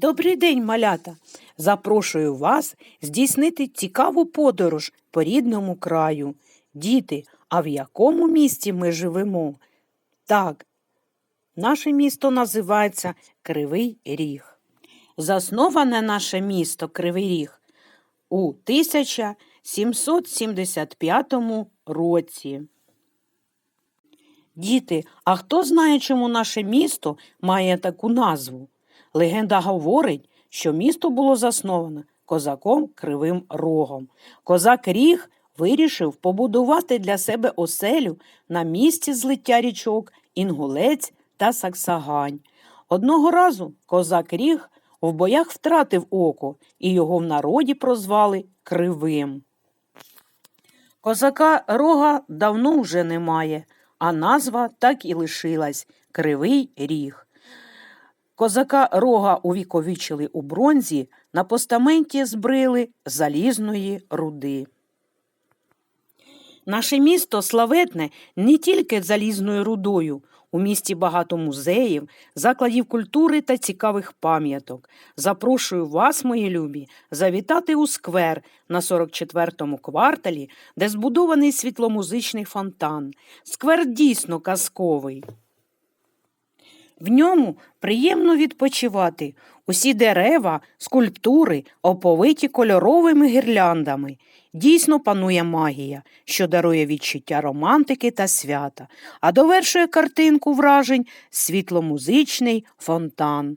Добрий день, малята! Запрошую вас здійснити цікаву подорож по рідному краю. Діти, а в якому місті ми живемо? Так, наше місто називається Кривий Ріг. Засноване наше місто Кривий Ріг у 1775 році. Діти, а хто знає, чому наше місто має таку назву? Легенда говорить, що місто було засноване козаком Кривим Рогом. Козак Ріг вирішив побудувати для себе оселю на місці злиття річок Інгулець та Саксагань. Одного разу козак Ріг в боях втратив око, і його в народі прозвали Кривим. Козака рога давно вже немає, а назва так і лишилась Кривий Ріг. Козака рога увіковічили у бронзі, на постаменті збрили залізної руди. Наше місто славетне не тільки залізною рудою. У місті багато музеїв, закладів культури та цікавих пам'яток. Запрошую вас, мої любі, завітати у сквер на 44-му кварталі, де збудований світломузичний фонтан. Сквер дійсно казковий. В ньому приємно відпочивати. Усі дерева, скульптури оповиті кольоровими гірляндами. Дійсно панує магія, що дарує відчуття романтики та свята, а довершує картинку вражень світломузичний фонтан.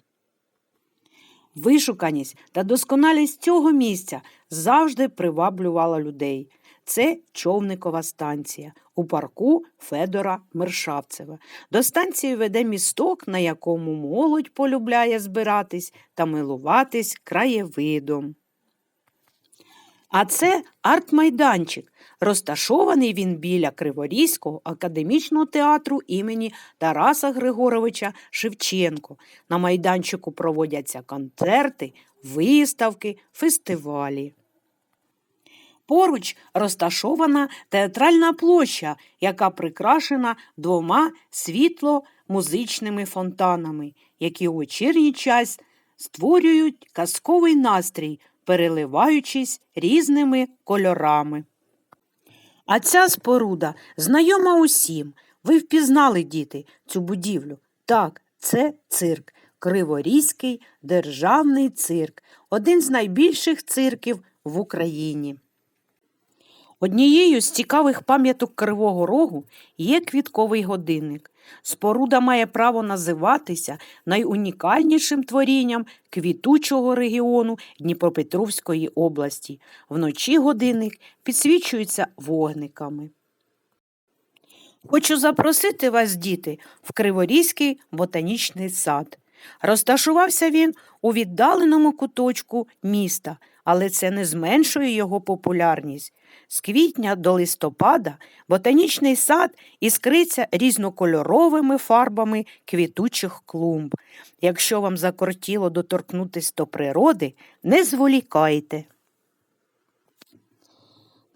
Вишуканість та досконалість цього місця завжди приваблювала людей. Це човникова станція у парку Федора Мершавцева. До станції веде місток, на якому молодь полюбляє збиратись та милуватись краєвидом. А це арт-майданчик. Розташований він біля Криворізького академічного театру імені Тараса Григоровича Шевченко. На майданчику проводяться концерти, виставки, фестивалі. Поруч розташована театральна площа, яка прикрашена двома світло-музичними фонтанами, які у вечірній час створюють казковий настрій, переливаючись різними кольорами. А ця споруда знайома усім. Ви впізнали, діти, цю будівлю. Так, це цирк, Криворізький державний цирк, один з найбільших цирків в Україні. Однією з цікавих пам'яток Кривого Рогу є квітковий годинник. Споруда має право називатися найунікальнішим творінням квітучого регіону Дніпропетровської області. Вночі годинник підсвічується вогниками. Хочу запросити вас, діти, в Криворізький ботанічний сад. Розташувався він у віддаленому куточку міста, але це не зменшує його популярність. З квітня до листопада ботанічний сад іскриться різнокольоровими фарбами квітучих клумб. Якщо вам закортіло доторкнутися до природи, не зволікайте.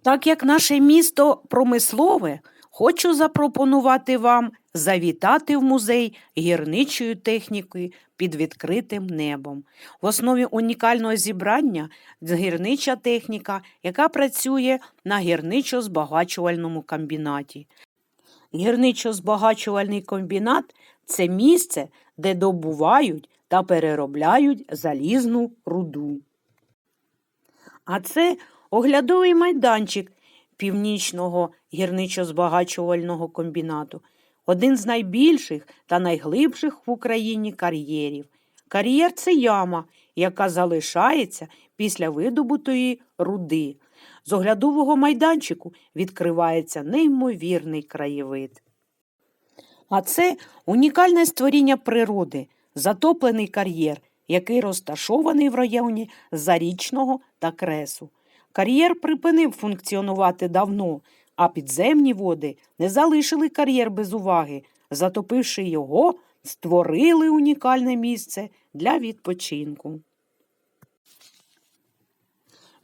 Так як наше місто промислове, хочу запропонувати вам завітати в музей гірничої техніки під відкритим небом. В основі унікального зібрання гірнича техніка, яка працює на гірничо-збагачувальному комбінаті. Гірничо-збагачувальний комбінат це місце, де добувають та переробляють залізну руду. А це оглядовий майданчик північного гірничо-збагачувального комбінату один з найбільших та найглибших в Україні кар'єрів. Кар'єр це яма, яка залишається після видобутої руди. З оглядового майданчику відкривається неймовірний краєвид. А це унікальне створіння природи, затоплений кар'єр, який розташований в районі Зарічного та Кресу. Кар'єр припинив функціонувати давно, а підземні води не залишили кар'єр без уваги, затопивши його, створили унікальне місце для відпочинку.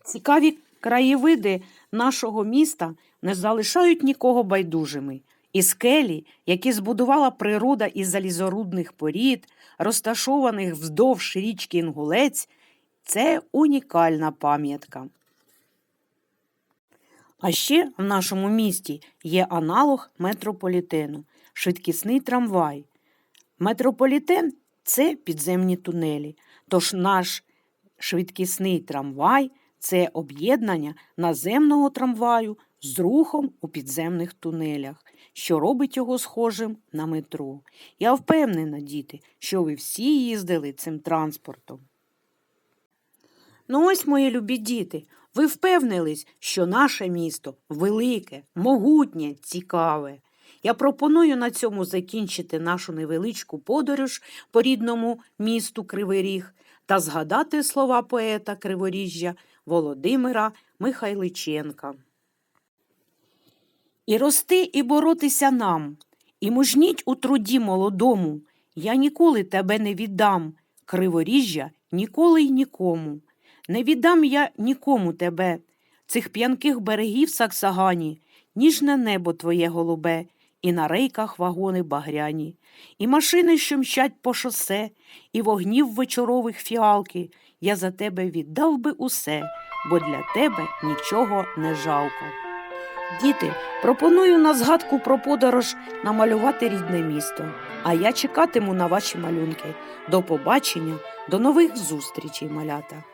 Цікаві краєвиди нашого міста не залишають нікого байдужими. І скелі, які збудувала природа із залізорудних порід, розташованих вздовж річки Інгулець, це унікальна пам'ятка. А ще в нашому місті є аналог метрополітену швидкісний трамвай. Метрополітен це підземні тунелі, тож наш швидкісний трамвай це об'єднання наземного трамваю з рухом у підземних тунелях, що робить його схожим на метро. Я впевнена, діти, що ви всі їздили цим транспортом. Ну ось, мої любі діти, ви впевнились, що наше місто велике, могутнє, цікаве. Я пропоную на цьому закінчити нашу невеличку подорож по рідному місту Кривий Ріг та згадати слова поета Криворіжжя Володимира Михайличенка. І рости, і боротися нам, і мужніть у труді молодому. Я ніколи тебе не віддам, Криворіжжя ніколи й нікому. Не віддам я нікому тебе, цих п'янких берегів Саксагані, ніжне небо твоє голубе, і на рейках вагони багряні, і машини, що мчать по шосе, і вогнів вечорових фіалки. Я за тебе віддав би усе, бо для тебе нічого не жалко. Діти, пропоную на згадку про подорож намалювати рідне місто. А я чекатиму на ваші малюнки. До побачення, до нових зустрічей, малята.